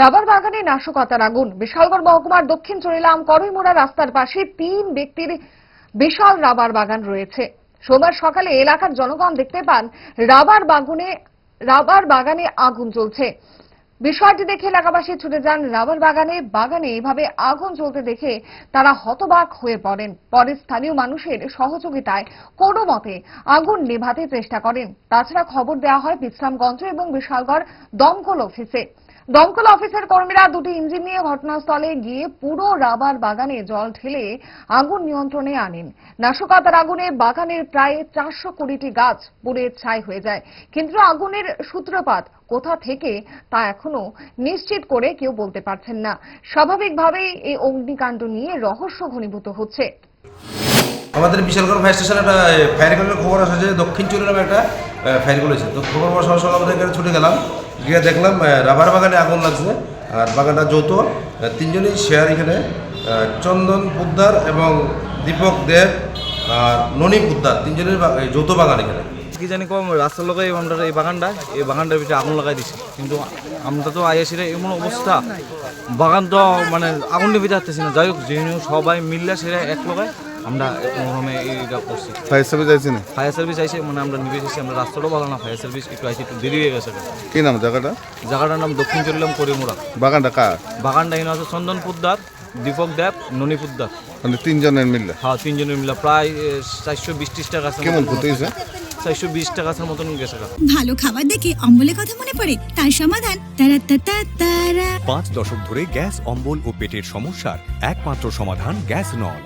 Rubber বাগানে নাশকতার আগুন। বিশালগড় মহকুমার দক্ষিণ চরিলাম করইমোড়া রাস্তার পাশে তিন ব্যক্তির বিশাল রাবার বাগান রয়েছে। সোমবার সকালে এলাকার জনগণ দেখতে পান, রাবার বাগানে রাবার বাগানে আগুন জ্বলছে। বিষয়টি দেখে এলাকাবাসী ছুটে যান রাবার বাগানে। বাগানে এভাবে আগুন জ্বলতে দেখে তারা হতবাক হয়ে পড়েন। পরে স্থানীয় মানুষের সহযোগিতায় কোনো মতে আগুন নেভাতে চেষ্টা করেন। তাছাড়া খবর দেওয়া হয় বিশ্রামগঞ্জ এবং বিশালগড় দমকল অফিসে। দমকল অফিসের কর্মীরা দুটি ইঞ্জিন নিয়ে ঘটনাস্থলে গিয়ে পুরো রাবার বাগানে জল ঢেলে আগুন নিয়ন্ত্রণে আনেন। নাশকতার আগুনে বাগানের প্রায় চারশো কুড়িটি গাছ পুড়ে ছাই হয়ে যায়। কিন্তু আগুনের সূত্রপাত কোথা থেকে তা এখনও নিশ্চিত করে কেউ বলতে পারছেন না। স্বাভাবিকভাবেই এই অগ্নিকাণ্ড নিয়ে রহস্য ঘনীভূত হচ্ছে। আমাদের বিশালগড় ফায়ার স্টেশনে একটা ফায়ার খবর আসে যে দক্ষিণ চুরি একটা ফায়ার কলেছে তো খবর পাওয়ার সঙ্গে সঙ্গে আমাদের ছুটে গেলাম। গিয়ে দেখলাম রাবার বাগানে আগুন লাগছে। আর বাগানটা যৌথ। তিনজনই শেয়ার এখানে। চন্দন পুদ্দার এবং দীপক দেব আর ননী পুদ্দার। তিনজনের যৌথ বাগান এখানে। কি জানি কম, রাস্তার লোকে আমরা এই বাগানটা এই বাগানটার ভিতরে আগুন লাগাই দিছি। কিন্তু আমরা তো আইএসি এমন অবস্থা। বাগান তো মানে আগুন নিভে যাচ্তেছি না। যাই হোক, যেহেতু সবাই মিললে সেটা এক লগায় আমরা মরমে এইটা করছি। ফায়ার সার্ভিস আইছে না? ফায়ার সার্ভিস আইসে মানে আমরা নিভে এসেছি আমরা রাস্তাটাও ভালো না ফায়ার সার্ভিস একটু আইসে একটু দেরি হয়ে গেছে। কি নাম জায়গাটা? জায়গাটার নাম দক্ষিণ চললাম করিমুড়া। বাগানটা কার? বাগানটা এখানে আছে চন্দন পুদ্দার দীপক দেব ননী পুদ্দার। মানে তিনজনের মিললে হ্যাঁ তিনজনের মিলে প্রায় চারশো বিশ ত্রিশ টাকা কেমন ক্ষতি হয়েছে? চারশো বিশ টাকার মতন গেছে। ভালো খাবার দেখে অম্বলের কথা মনে পড়ে তার সমাধান তারা তা তারা। পাঁচ দশক ধরে গ্যাস অম্বল ও পেটের সমস্যার একমাত্র সমাধান গ্যাস নল